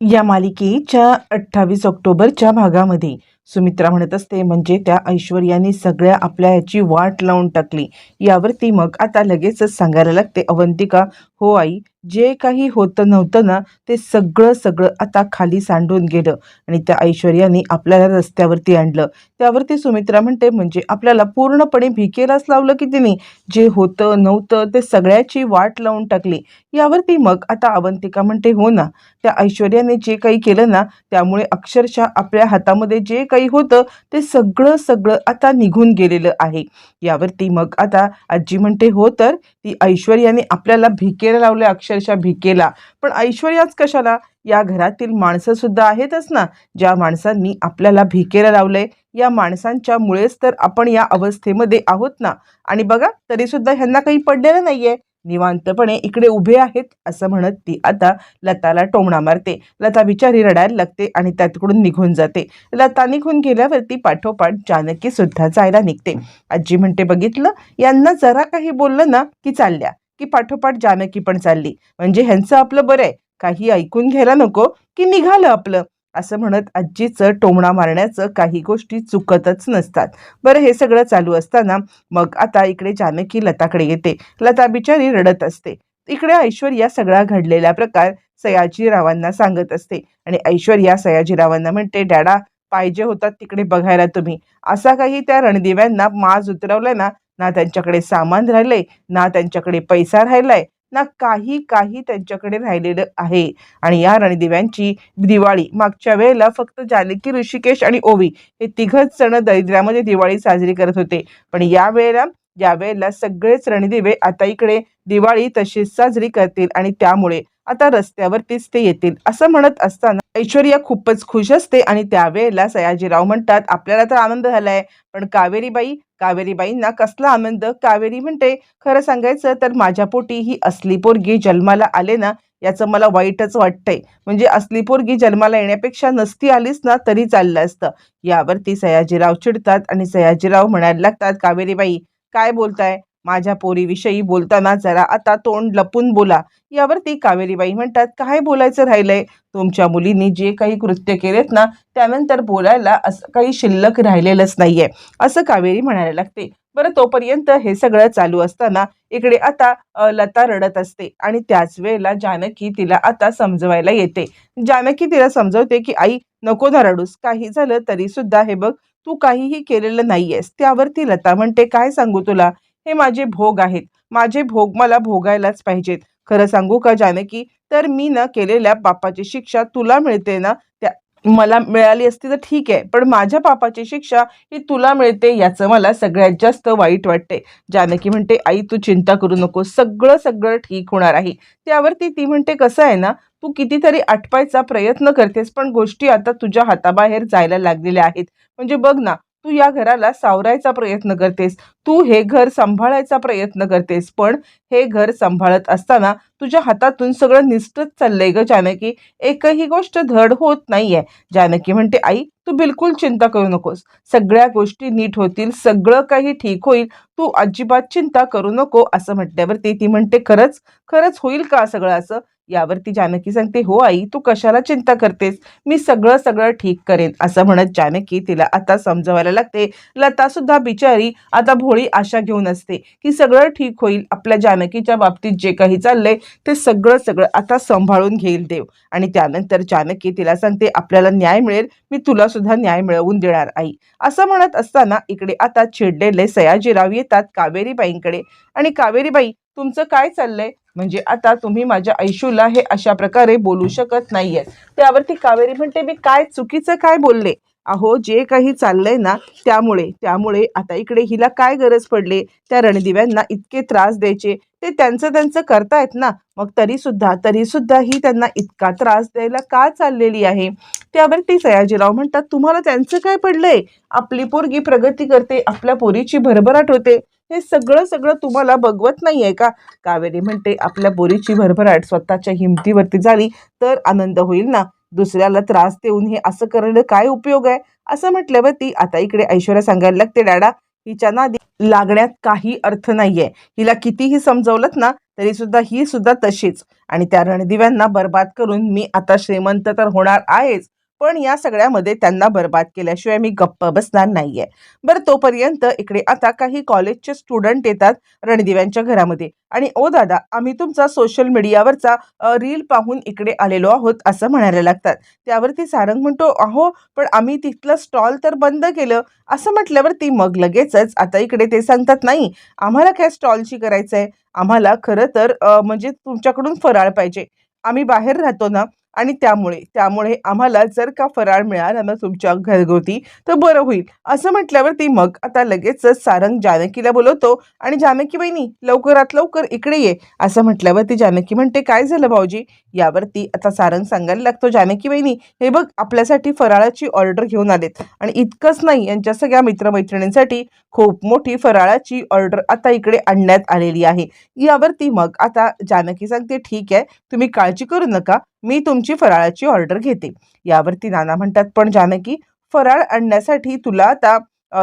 या मालिकेच्या अठ्ठावीस ऑक्टोबरच्या भागामध्ये. सुमित्रा म्हणत असते म्हणजे त्या ऐश्वर्याने सगळ्या आपल्या ह्याची वाट लावून टाकली. यावरती मग आता लगेचच सांगायला लागते. अवंतिका हो आई जे काही होतं नव्हतं ना ते सगळं सगळं आता खाली सांडून गेलं. आणि त्या ऐश्वर्याने आपल्याला रस्त्यावरती आणलं. त्यावरती सुमित्रा म्हणते म्हणजे आपल्याला पूर्णपणे भिकेलाच लावलं की तिने? जे होतं नव्हतं ते सगळ्याची वाट लावून टाकली. यावरती मग आता अवंतिका म्हणते हो ना त्या ऐश्वर्याने जे काही केलं ना त्यामुळे अक्षरशः आपल्या हातामध्ये जे काही होतं ते सगळं सगळं आता निघून गेलेलं आहे. यावरती मग आता आजी म्हणते हो तर ती ऐश्वर्याने आपल्याला भिकेला लावलं अक्षरशः भिकेला. पण ऐश्वर्याच कशाला? या घरातील माणसं सुद्धा आहेतच ना ज्या माणसांनी आपल्याला भिकेला लावलंय. या माणसांच्या मुळेच तर आपण या अवस्थेमध्ये आहोत ना. आणि बघा तरी सुद्धा ह्यांना काही पडलेलं नाहीये. निवांतपणे इकडे उभे आहेत असं म्हणत ती आता लताला टोमणा मारते. लता बिचारी रडायला लागते आणि त्यातकडून निघून जाते. लता निघून गेल्यावरती पाठोपाठ जानकी सुद्धा जायला निघते. आजी म्हणते बघितलं? यांना जरा काही बोललं ना की चालल्या. की पाठोपाठ जानकी पण चालली. म्हणजे ह्यांचं आपलं बरं आहे. काही ऐकून घ्यायला नको की निघालं आपलं. असं म्हणत आजीचं टोमणा मारण्याचं काही गोष्टी चुकतच नसतात. बरं हे सगळं चालू असताना मग आता इकडे जानकी लताकडे येते. लता बिचारी रडत असते. इकडे ऐश्वर्या सगळा घडलेला प्रकार सयाजीरावांना सांगत असते. आणि ऐश्वर्या सयाजीरावांना म्हणते डॅडा पाहिजे होतात तिकडे बघायला तुम्ही. असा काही त्या रणदिव्यांना माज उतरवलाय ना ना त्यांच्याकडे सामान राहिलंय ना त्यांच्याकडे पैसा राहिलाय ना काही काही त्यांच्याकडे राहिलेलं आहे. आणि या रणदिव्यांची दिवाळी मागच्या वेळेला फक्त जानकी ऋषिकेश आणि ओवी हे तिघच जण दरिद्रामध्ये दिवाळी साजरी करत होते. पण या वेळेला या वेळेला सगळेच रणदिवे आता इकडे दिवाळी तशीच साजरी करतील आणि त्यामुळे आता रस्त्यावरतीच ते येतील. असं म्हणत असताना ऐश्वर्या खूपच खुश असते आणि त्यावेळेला सयाजीराव म्हणतात आपल्याला तर आनंद झालाय पण कावेरीबाई कावेरीबाईंना कसला आनंद? कावेरी म्हणते खरं सांगायचं तर माझ्या पोटी ही असली पोरगी जन्माला आले ना याचं मला वाईटच वाटतंय. म्हणजे असली पोरगी जन्माला येण्यापेक्षा नसती आलीच ना तरी चाललं असतं. यावरती सयाजीराव चिडतात आणि सयाजीराव म्हणायला लागतात कावेरीबाई काय बोलताय? माझ्या पोरीविषयी बोलताना जरा आता तोंड लपून बोला. यावरती कावेरीबाई म्हणतात काय बोलायचं राहिलंय? तुमच्या मुलींनी जे काही कृत्य केलेत ना त्यानंतर बोलायला असं काही शिल्लक राहिलेलंच नाहीये. असं कावेरी म्हणायला लागते. बरं तोपर्यंत हे सगळं चालू असताना इकडे आता लता रडत असते आणि त्याच वेळेला जानकी तिला आता समजवायला येते. जानकी तिला समजवते की आई नको ना रडूस. काही झालं तरी सुद्धा हे बघ तू काहीही केलेलं नाहीयेस. त्यावरती लता म्हणते काय सांगू तुला? हे माझे भोग आहेत. माझे भोग मला भोगायलाच पाहिजेत. खरं सांगू का जानकी? तर मी न केलेल्या पापाची शिक्षा तुला मिळते ना त्या मला मिळाली असती तर ठीक आहे. पण माझ्या पापाची शिक्षा ही तुला मिळते याचं मला सगळ्यात जास्त वाईट वाटते. जानकी म्हणते आई तू चिंता करू नको. सगळं सगळं ठीक होणार आहे. त्यावरती ती म्हणते कसं आहे ना तू कितीतरी आटपायचा प्रयत्न करतेस पण गोष्टी आता तुझ्या हाताबाहेर जायला लागलेल्या आहेत. म्हणजे बघ ना तू या घराला सावरायचा प्रयत्न करतेस. तू हे घर सांभाळायचा प्रयत्न करतेस. पण हे घर सांभाळत असताना तुझ्या हातातून सगळं निसटत चाललंय ग जानकी. एकही गोष्ट धड होत नाहीये. जानकी म्हणते आई तू बिलकुल चिंता करू नकोस. सगळ्या गोष्टी नीट होतील. सगळं काही ठीक होईल. तू अजिबात चिंता करू नको असं म्हटल्यावरती ती म्हणते खरंच? खरंच होईल का सगळं असं? यावरती जानकी सांगते हो आई तू कशाला चिंता करतेस? मी सगळं सगळं ठीक करेन. असं म्हणत जानकी तिला आता समजवायला लागते. लता सुद्धा बिचारी आता भोळी आशा घेऊन असते की सगळं ठीक होईल. आपल्या जानकीच्या बाबतीत जे काही चाललंय ते सगळं सगळं आता सांभाळून घेईल देव. आणि त्यानंतर जानकी तिला सांगते आपल्याला न्याय मिळेल. मी तुला सुद्धा न्याय मिळवून देणार आई. असं म्हणत असताना इकडे आता चिडलेले सयाजीराव येतात कावेरीबाईंकडे. आणि कावेरीबाई तुमचं काय चाललंय? म्हणजे आता तुम्ही माझ्या ऐशूला हे अशा प्रकारे बोलू शकत नाहीये त्यावरती कावेरी म्हणते मी काय चुकीचं काय बोलले? अहो जे काही चाललंय ना त्यामुळे त्यामुळे आता इकडे हिला काय गरज पडले? त्या रणदिव्यांना इतके त्रास द्यायचे. ते त्यांचं त्यांचं करतायत ना. मग तरी सुद्धा तरी सुद्धा ही त्यांना इतका त्रास द्यायला का चाललेली आहे? त्यावरती सयाजीराव म्हणतात तुम्हाला त्यांचं काय पडलंय? आपली पोरगी प्रगती करते आपल्या पोरीची भरभराट होते. हे सगळं सगळं तुम्हाला बघवत नाही आहे का? कावेरी म्हणते आपल्या बोरीची भरभराट स्वतःच्या हिमतीवरती झाली तर आनंद होईल ना? दुसऱ्याला त्रास देऊन हे असं करणं काय उपयोग आहे? असं म्हटल्यावरती आता इकडे ऐश्वर्या सांगायला लागते डॅडा हिच्या नादी लागण्यात काही अर्थ नाहीये. हिला कितीही समजवलं ना तरी सुद्धा ही सुद्धा तशीच. आणि त्या रणदिव्यांना बर्बाद करून मी आता श्रीमंत तर होणार आहेच. पण या सगळ्यामध्ये त्यांना बर्बाद केल्याशिवाय मी गप्प बसणार नाहीये. बरं तोपर्यंत इकडे आता काही कॉलेजचे स्टुडंट येतात रणदिव्यांच्या घरामध्ये. आणि ओ दादा आम्ही तुमचा सोशल मीडियावरचा रील पाहून इकडे आलेलो आहोत असं म्हणायला लागतात. त्यावरती सारंग म्हणतो अहो पण आम्ही तिथलं स्टॉल तर बंद केलं. असं म्हटल्यावरती मग लगेचच आता इकडे ते सांगतात नाही आम्हाला काय स्टॉलची करायचं आहे आम्हाला खरं तर म्हणजे तुमच्याकडून फराळ पाहिजे. आम्ही बाहेर राहतो ना आणि त्यामुळे त्यामुळे आम्हाला जर का फराळ मिळाला ना तुमच्या घरगुती तर बरं होईल. असं म्हटल्यावरती मग आता लगेचच सारंग जानकीला बोलवतो आणि जानकी बहिणी लवकरात लवकर इकडे ये. असं म्हटल्यावरती जानकी म्हणते काय झालं भाऊजी? यावरती आता सारंग सांगायला लागतो जानकी बहिणी हे बघ आपल्यासाठी फराळाची ऑर्डर घेऊन आलेत आणि इतकंच नाही यांच्या सगळ्या मित्रमैत्रिणींसाठी खूप मोठी फराळाची ऑर्डर आता इकडे आणण्यात आलेली आहे. यावरती मग आता जानकी सांगते ठीक आहे तुम्ही काळजी करू नका मी तुमची फराळाची ऑर्डर घेते. यावरती नाना म्हणतात पण जानकी फराळ आणण्यासाठी तुला आता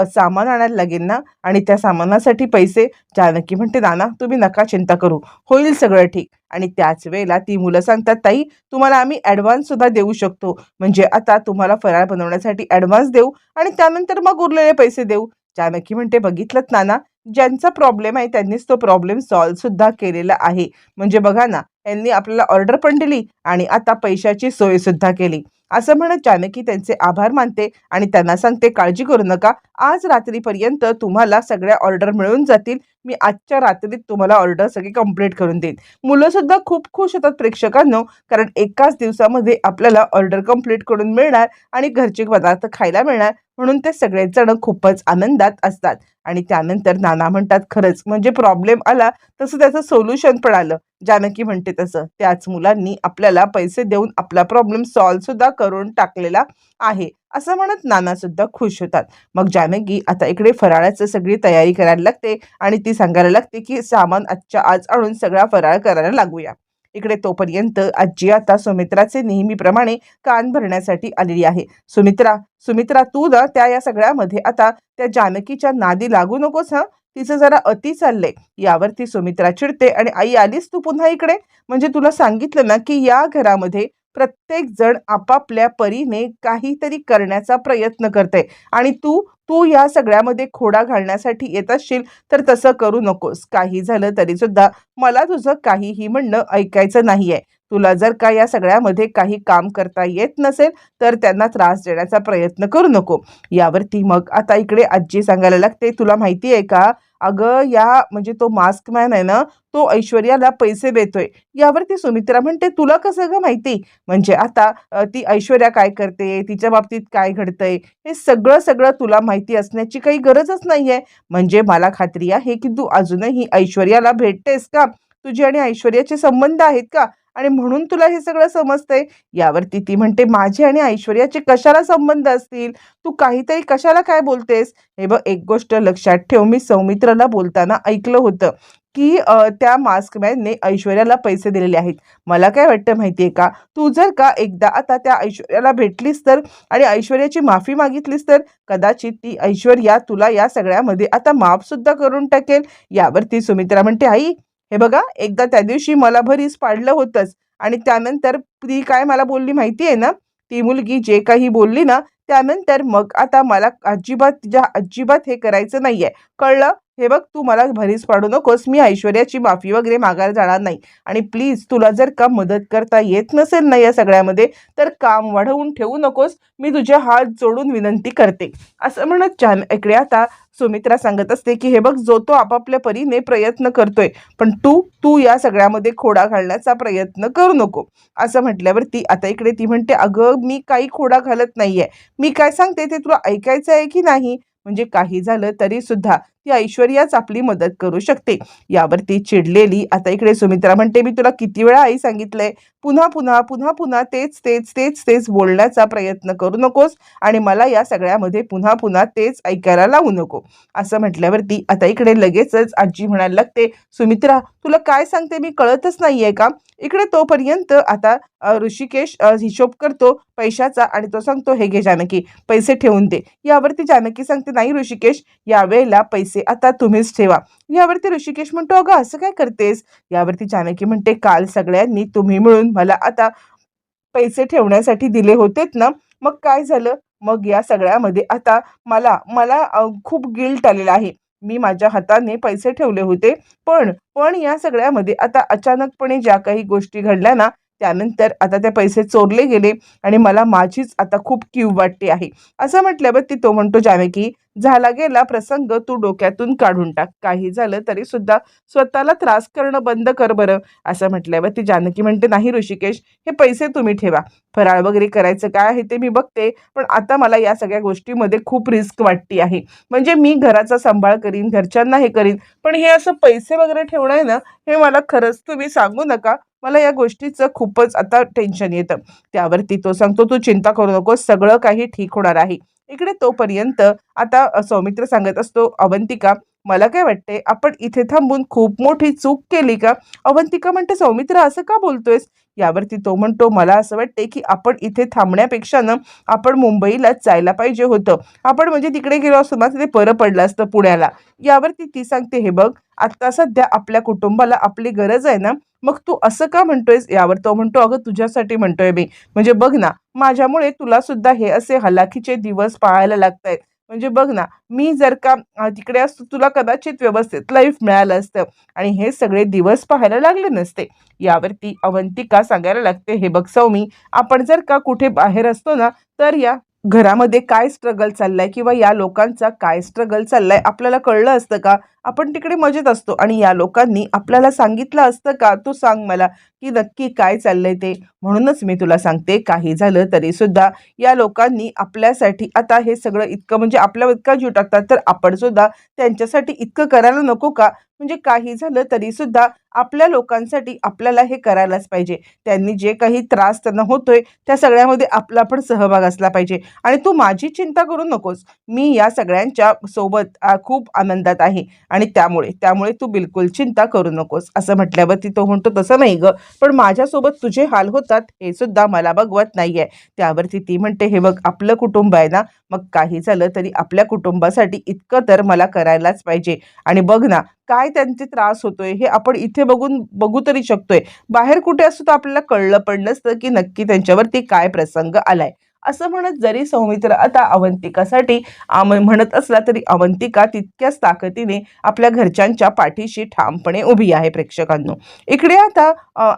सामान आणायला लागेल ना? आणि त्या सामानासाठी पैसे? जानकी म्हणते नाना तुम्ही नका चिंता करू. होईल सगळं ठीक. आणि त्याच वेळेला ती मुलं सांगतात ताई तुम्हाला आम्ही ॲडव्हान्स सुद्धा देऊ शकतो. म्हणजे आता तुम्हाला फराळ बनवण्यासाठी ॲडव्हान्स देऊ आणि त्यानंतर मग उरलेले पैसे देऊ. जानकी म्हणते बघितलं नाना? ज्यांचा प्रॉब्लेम आहे त्यांनीच तो प्रॉब्लेम सॉल्व सुद्धा केलेला आहे. म्हणजे बघा ना यांनी आपल्याला ऑर्डर पण दिली आणि आता पैशाची सोय सुद्धा केली. असं म्हणत जानकी त्यांचे आभार मानते आणि त्यांना सांगते काळजी करू नका. आज रात्रीपर्यंत तुम्हाला सगळ्या ऑर्डर मिळून जातील. मी आजच्या रात्रीत तुम्हाला ऑर्डर सगळी कंप्लीट करून देईन. मुलं सुद्धा खूप खुश होतात प्रेक्षकांनो कारण एकाच दिवसामध्ये आपल्याला ऑर्डर कंप्लीट करून मिळणार आणि घरचे पदार्थ खायला मिळणार. म्हणून ते सगळेजण खूपच आनंदात असतात. आणि त्यानंतर नाना म्हणतात खरंच म्हणजे प्रॉब्लेम आला तसं त्याचं सोल्युशन पण आलं. जानकी म्हणते तसं त्याच मुलांनी आपल्याला पैसे देऊन आपला प्रॉब्लेम सॉल्व्ह सुद्धा करून टाकलेला आहे. असं म्हणत नाना सुद्धा खुश होतात. मग जानकी आता इकडे फराळाचं सगळी तयारी करायला लागते आणि ती सांगायला लागते की सामान आजच्या आज आणून सगळा फराळ करायला लागूया. इकडे तोपर्यंत आजी आता सुमित्राचे नेहमीप्रमाणे कान भरण्यासाठी आलेली आहे. सुमित्रा सुमित्रा तू ना त्या या सगळ्यामध्ये आता त्या जानकीच्या नादी लागू नकोस हा? तिचं जरा अति चाललंय. यावरती सुमित्रा चिडते आणि आई आलीस तू पुन्हा इकडे? म्हणजे तुला सांगितलं ना की या घरामध्ये प्रत्येक जण आपापल्या परीने काहीतरी करण्याचा प्रयत्न करते आणि तू तू या सगळ्यामध्ये खोडा घालण्यासाठी येत असशील तर तसं करू नकोस. काही झालं तरी सुद्धा मला तुझं काहीही म्हणणं ऐकायचं नाहीये. तुला जर का या सगळ्यामध्ये काही काम करता येत नसेल तर त्यांना त्रास देण्याचा प्रयत्न करू नको. यावरती मग आता इकडे आजी सांगायला लागते तुला माहिती आहे का अगं या म्हणजे तो मास्क मॅन आहे ना तो ऐश्वर्याला पैसे देतोय. यावरती सुमित्रा म्हणते तुला कसं ग माहिती? म्हणजे आता ती ऐश्वर्या काय करते तिच्या बाबतीत काय घडतंय हे सगळं सगळं तुला माहिती असण्याची काही गरजच नाहीये. म्हणजे मला खात्री आहे की तू अजूनही ऐश्वर्याला भेटतेस का? तुझे आणि ऐश्वर्याचे संबंध आहेत का? आणि म्हणून तुला हे सगळं समजतंय? यावरती ती म्हणते माझे आणि ऐश्वर्याचे कशाला संबंध असतील? तू काहीतरी कशाला काय बोलतेस? हे बघ एक गोष्ट लक्षात ठेव. मी सौमित्राला बोलताना ऐकलं होतं की त्या मास्कमॅनने ऐश्वर्याला पैसे दिलेले आहेत. मला काय वाटतं माहिती आहे का? तू जर का एकदा आता त्या ऐश्वर्याला भेटलीस तर आणि ऐश्वर्याची माफी मागितलीस तर कदाचित ती ऐश्वर्या तुला या सगळ्यामध्ये आता माफ सुद्धा करून टाकेल. यावरती सुमित्रा म्हणते आई हे बघा एकदा त्या दिवशी मला भरीस पाडलं होतंच. आणि त्यानंतर ती काय मला बोलली माहिती आहे ना? ती मुलगी जे काही बोलली ना त्यानंतर मग आता मला अजिबात तिच्या अजिबात हे करायचं नाहीये. कळलं? हे बघ तू मला भरीस पाडू नकोस मी ऐश्वर्याची माफी वगैरे मागायला जाणार नाही. आणि प्लीज तुला जर का मदत करता येत नसेल ना या सगळ्यामध्ये तर काम वाढवून ठेवू नकोस. मी तुझे हात जोडून विनंती करते. असं म्हणत छान इकडे आता सुमित्रा सांगत असते की हे बघ जो तो आपापल्या परीने प्रयत्न करतोय पण तू तू या सगळ्यामध्ये खोडा घालण्याचा प्रयत्न करू नको. असं म्हटल्यावरती आता इकडे ती म्हणते अगं मी काही खोडा घालत नाहीये. मी काय सांगते ते तुला ऐकायचं आहे की नाही? म्हणजे काही झालं तरी सुद्धा ती ऐश्वर्याच आपली मदत करू शकते. यावरती चिडलेली आता इकडे सुमित्रा म्हणते मी तुला किती वेळा आई सांगितलंय पुन्हा पुन्हा पुन्हा पुन्हा तेच तेच तेच तेच बोलण्याचा प्रयत्न करू नकोस आणि मला या सगळ्यामध्ये पुन्हा पुन्हा तेच ऐकायला लावू नको. असं म्हटल्यावरती आता इकडे लगेचच आजी म्हणायला लागते सुमित्रा तुला काय सांगते मी कळतच नाहीये का? इकडे तोपर्यंत आता ऋषिकेश हिशोब करतो पैशाचा आणि तो सांगतो हे घे जानकी पैसे ठेवून दे. यावरती जानकी सांगते नाही ऋषिकेश यावेळेला पैसे आता तुम्हीच ठेवा. यावरती ऋषिकेश म्हणतो अगं असं काय करतेस? यावरती जानकी म्हणते काल सगळ्यांनी तुम्ही मिळून मला आता पैसे ठेवण्यासाठी दिले होतेत ना मग काय झालं? मग या सगळ्यामध्ये आता मला मला खूप गिल्ट आलेला आहे. मी माझ्या हाताने पैसे ठेवले होते पण पण या सगळ्यामध्ये आता अचानकपणे ज्या काही गोष्टी घडल्या ना त्यानंतर आता ते पैसे चोरले गेले आणि मला माझीच आता खूप कीव वाटते आहे. असं म्हटल्यावरती तो म्हणतो जानकी झाला गेला प्रसंग तू डोक्यातून काढून टाक. काही झालं तरी सुद्धा स्वतःला त्रास करणं बंद कर बरं. असं म्हटल्यावरती जानकी म्हणते नाही ऋषिकेश हे पैसे तुम्ही ठेवा. फराळ वगैरे करायचं काय आहे ते मी बघते पण आता मला या सगळ्या गोष्टीमध्ये खूप रिस्क वाटते आहे. म्हणजे मी घराचा सांभाळ करीन घरच्यांना हे करीन पण हे असं पैसे वगैरे ठेवणं आहे ना हे मला खरंच तुम्ही सांगू नका. मला या गोष्टीचं खूपच आता टेन्शन येतं. त्यावरती तो सांगतो तू चिंता करू नकोस सगळं काही ठीक होणार आहे. इकडे तोपर्यंत आता सौमित्र सांगत असतो अवंतिका मला काय वाटते आपण इथे थांबून खूप मोठी चूक केली का? अवंतिका म्हणते सौमित्र असं का बोलतोयस? यावरती तो म्हणतो मला असं वाटते की आपण इथे थांबण्यापेक्षा ना आपण मुंबईलाच जायला पाहिजे होतं. आपण म्हणजे तिकडे गेलो असतो ना तिथे परं पडलं असतं पुण्याला. यावरती ती सांगते हे बघ आत्ता सध्या आपल्या कुटुंबाला आपली गरज आहे ना मग तू असं का म्हणतोयस? यावर तो म्हणतो अगं तुझ्यासाठी म्हणतोय मी. म्हणजे बघ ना माझ्यामुळे तुला सुद्धा हे असे हलाखीचे दिवस पाहायला लागत आहेत म्हणजे बघ ना मी जर का तिकडे असतो तुला कदाचित व्यवस्थित लाईफ मिळालं असतं. आणि हे सगळे दिवस पाहायला लागले नसते. यावरती अवंतिका सांगायला लागते हे बघ सौमी आपण जर का कुठे बाहेर असतो ना तर या घरामध्ये काय स्ट्रगल चाललाय किंवा या लोकांचा काय स्ट्रगल चाललाय आपल्याला कळलं असतं का? आपण तिकडे मजेत असतो. आणि या लोकांनी आपल्याला सांगितलं असतं का? तू सांग मला की नक्की काय चाललंय ते. म्हणूनच मी तुला सांगते काही झालं तरी सुद्धा या लोकांनी आपल्यासाठी आता हे सगळं इतकं म्हणजे आपल्या इतका जीव टाकतात तर आपण सुद्धा त्यांच्यासाठी इतकं करायला नको का? म्हणजे काही झालं तरी सुद्धा आपल्या लोकांसाठी आपल्याला हे करायलाच पाहिजे. त्यांनी जे काही त्रास त्यांना होतोय त्या सगळ्यामध्ये आपला पण सहभाग असला पाहिजे. आणि तू माझी चिंता करू नकोस. मी या सगळ्यांच्या सोबत खूप आनंदात आहे. आणि त्यामुळे त्यामुळे तू बिलकुल चिंता करू नकोस. असं म्हटल्यावरती तो म्हणतो तसं नाही ग. पण माझ्यासोबत तुझे हाल होतात हे सुद्धा मला बघवत नाही आहे त्यावरती ती म्हणते हे बघ आपलं कुटुंब आहे ना मग काही झालं तरी आपल्या कुटुंबासाठी इतकं तर मला करायलाच पाहिजे. आणि बघ ना काय त्यांचे त्रास होतोय हे आपण इथे बघून बघू तरी शकतोय. बाहेर कुठे असतो तर आपल्याला कळलं पण नसतं की नक्की त्यांच्यावरती काय प्रसंग आलाय. असं म्हणत जरी सौमित्र आता अवंतिकासाठी आम म्हणत असला तरी अवंतिका तितक्याच ताकदीने आपल्या घरच्यांच्या पाठीशी ठामपणे उभी आहे प्रेक्षकांनो. इकडे आता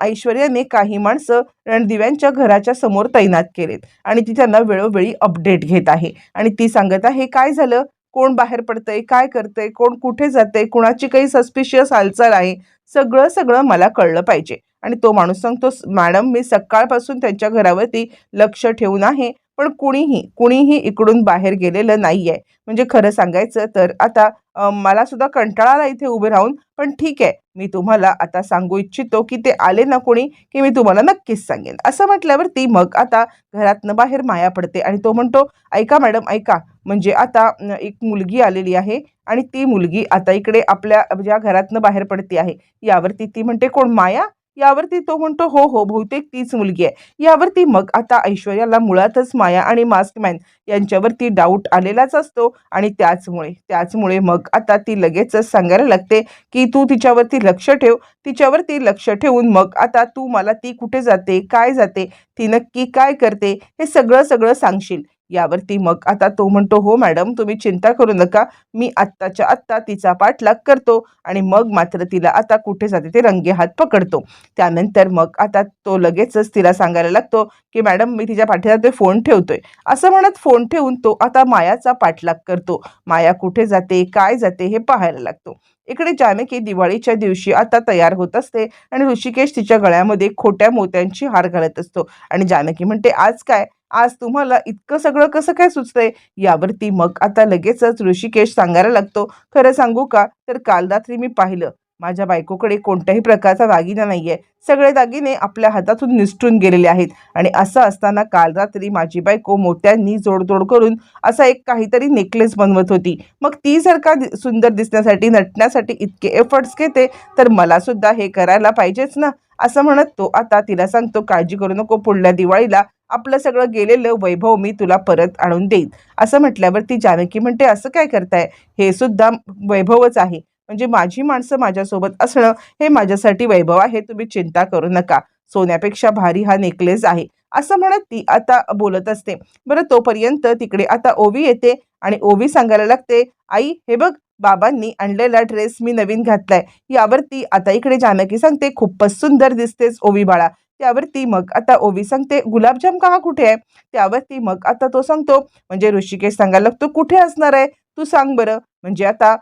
ऐश्वर्याने काही माणसं रणदिव्यांच्या घराच्या समोर तैनात केलेत आणि ती त्यांना वेळोवेळी अपडेट घेत आहे. आणि ती सांगत आहे काय झालं? कोण बाहेर पडतंय काय करतंय कोण कुठे जाते कुणाची काही सस्पिशियस हालचाल आहे सगळं सगळं मला कळलं पाहिजे. आणि तो माणूस सांगतो मॅडम मी सकाळपासून त्यांच्या घरावरती लक्ष ठेवून आहे पण कुणीही कुणीही इकडून बाहेर गेलेलं नाहीये. म्हणजे खरं सांगायचं तर आता मला सुद्धा कंटाळा आला इथे उभे राहून पण ठीक आहे मी तुम्हाला आता सांगू इच्छितो की ते आले ना कोणी की मी तुम्हाला नक्कीच सांगेन. असं म्हटल्यावरती मग आता घरातनं बाहेर माया पडते आणि तो म्हणतो ऐका मॅडम ऐका. म्हणजे आता एक मुलगी आलेली आहे आणि ती मुलगी आता इकडे आपल्या ज्या घरातनं बाहेर पडते आहे यावरती ती म्हणते कोण माया यावरती तो म्हणतो हो हो बहुतेक तीच मुलगी आहे. यावरती मग आता ऐश्वर्याला मुळातच माया आणि मास्कमॅन यांच्यावरती डाऊट आलेलाच असतो आणि त्याचमुळे त्याचमुळे मग आता ती लगेचच सांगायला लागते की तू तिच्यावरती लक्ष ठेव. तिच्यावरती लक्ष ठेवून मग आता तू मला ती कुठे जाते काय जाते ती नक्की काय करते हे सगळं सगळं सांगशील. यावरती मग आता तो म्हणतो हो मॅडम तुम्ही चिंता करू नका. मी आत्ताच्या आत्ता तिचा पाठलाग करतो आणि मग मात्र तिला आता कुठे जाते ते रंगे हात पकडतो. त्यानंतर मग आता तो लगेचच तिला सांगायला लागतो की मॅडम मी तिच्या पाठीला ते फोन ठेवतोय. असं म्हणत फोन ठेवून तो आता मायाचा पाठलाग करतो. माया कुठे जाते काय जाते हे पाहायला लागतो. इकडे जानकी दिवाळीच्या दिवशी आता तयार होत असते आणि ऋषिकेश तिच्या गळ्यामध्ये खोट्या मोत्यांची हार घालत असतो. आणि जानकी म्हणते आज काय? आज तुम्हाला इतकं सगळं कसं काय सुचतंय? यावरती मग आता लगेचच ऋषिकेश सांगायला लागतो. खरं सांगू का? तर काल रात्री मी पाहिलं. माझ्या बायकोकडे कोणत्याही प्रकारचा दागिना नाहीये. सगळे दागिने आपल्या हातातून निसटून गेलेले आहेत. आणि असं असताना काल रात्री माझी बायको मोत्यांनी जोडतोड करून असा एक काहीतरी नेकलेस बनवत होती. मग ती जर का दि- सुंदर दिसण्यासाठी नटण्यासाठी इतके एफर्ट्स घेते तर मला सुद्धा हे करायला पाहिजेच ना? असं म्हणत तो आता तिला सांगतो काळजी करू नको पुढल्या दिवाळीला आपलं सगळं गेलेलं वैभव मी तुला परत आणून देईन. असं म्हटल्यावर ती जानकी म्हणते असं काय करताय? हे सुद्धा वैभवच आहे. म्हणजे माझी माणसं माझ्यासोबत असणं हे माझ्यासाठी वैभव आहे. तुम्ही चिंता करू नका. सोन्यापेक्षा भारी हा नेकलेस आहे. असं म्हणत ती आता बोलत असते. बरं तोपर्यंत तिकडे आता ओवी येते आणि ओवी सांगायला लागते आई हे बघ बाबांनी आणलेला ड्रेस मी नवीन घातलाय. यावरती आता इकडे जानकी सांगते खूपच सुंदर दिसतेस ओवी बाळा. त्यावरती मग आता ओवी सांगते. गुलाबजाम का कुठे आहे? त्यावरती मग आता तो सांगतो. म्हणजे ऋषिकेश सांगायला लागतो कुठे असणार आहे? तू सांग बरं. म्हणजे आता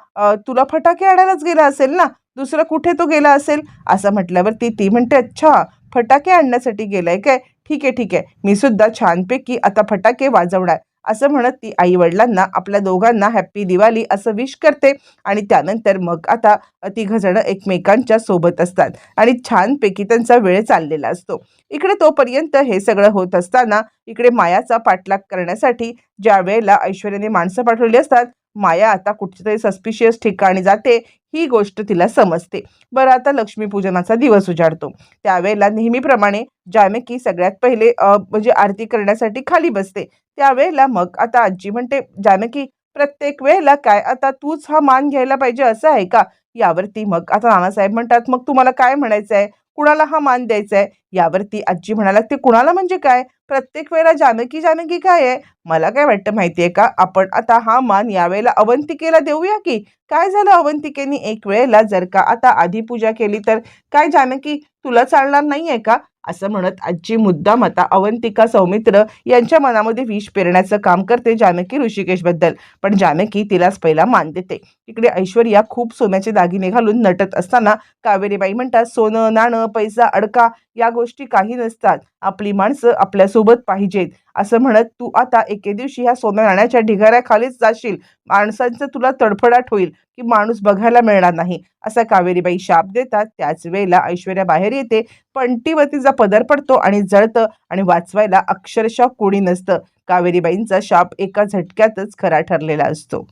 तुला फटाके आणायलाच गेला असेल ना? दुसरं कुठे तो गेला असेल? असं म्हटल्यावरती ती म्हणते अच्छा फटाके आणण्यासाठी गेलाय काय? ठीक आहे ठीक आहे. मी सुद्धा छानपैकी आता फटाके वाजवणार. असं म्हणत ती आई वडिलांना आपल्या दोघांना हॅप्पी दिवाळी असं विश करते. आणि त्यानंतर मग आता तिघजण एकमेकांच्या सोबत असतात. आणि छानपैकी त्यांचा वेळ चाललेला असतो. इकडे तोपर्यंत हे सगळं होत असताना इकडे मायाचा पाठलाग करण्यासाठी ज्या वेळेला ऐश्वर्याने माणसं पाठवली असतात माया आता कुठच्यातरी सस्पिशियस ठिकाणी जाते ही गोष्ट तिला समजते. बरं आता लक्ष्मीपूजनाचा दिवस उजाडतो. त्यावेळेला नेहमीप्रमाणे जानकी सगळ्यात पहिले म्हणजे आरती करण्यासाठी खाली बसते. त्यावेळेला मग आता आजी म्हणते जानकी प्रत्येक वेळेला काय आता तूच हा मान घ्यायला पाहिजे असं आहे का? यावरती मग आता नानासाहेब म्हणतात मग तुम्हाला काय म्हणायचं आहे कुणाला हा मान द्यायचा आहे यावरती आजी म्हणाला ते कुणाला म्हणजे काय? प्रत्येक वेळेला जानकी जानकी काय आहे? मला काय वाटतं माहितीये का? आपण आता हा मान यावेळेला अवंतिकेला देऊया की? काय झालं अवंतिकेने? एक वेळेला जर का आता आधी पूजा केली तर काय जानकी तुला चालणार नाहीये का? असं म्हणत आजची मुद्दाम आता अवंतिका सौमित्र यांच्या मनामध्ये विष पेरण्याचं काम करते जानकी ऋषिकेशबद्दल. पण जानकी तिलाच पहिला मान देते. इकडे ऐश्वर्या खूप सोन्याचे दागिने घालून नटत असताना कावेरीबाई म्हणतात सोनं नाणं पैसा अडका या गोष्टी काही नसतात. आपली माणसं आपल्यासोबत पाहिजेत. असं म्हणत तू आता एके दिवशी ह्या सोन्या नाण्याच्या ढिगाऱ्याखालीच जाशील. माणसांचं तुला तडफडाट होईल की माणूस बघायला मिळणार नाही. असा कावेरीबाई शाप देतात. त्याच वेळेला ऐश्वर्या बाहेर येते पंटीवतीचा पदर पडतो आणि जळतं आणि वाचवायला अक्षरशः कोणी नसतं. कावेरीबाईंचा शाप एका झटक्यातच खरा ठरलेला असतो.